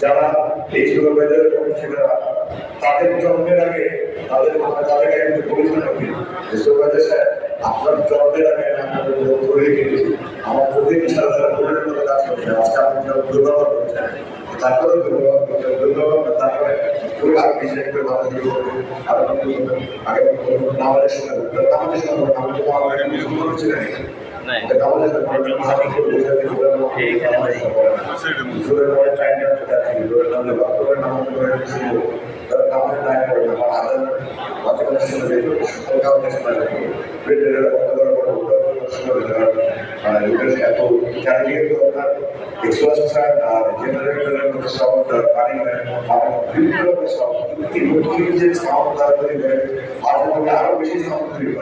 যার এই আমি তাদের জন্মের আগে তাদের তাদেরকে যে সুপারভাইজার সাহেব আপনার জন্মের আগে আমি আমার চোখে ছাড়া তারা আজকে আপনি যারা দুর্ব্যবহার করছেন তারপরে দুর্ব্যবহার করছেন দুর্ব্যবহার না তারপরে পুরো আগে বিশেষ করে ভালো শুরু করবে আর আগে আমাদের সঙ্গে আমাদের সঙ্গে আমাদের তো আমার একটা মিশন করেছিলেন নাই আমাদের সঙ্গে ভালো করে বোঝাতে ঠিক আমাদের customer uh, you will have to calculate your exhaust fan or generator with the sound running or filter of the sound. It would change the sound that we have. After the hour, which is sound to be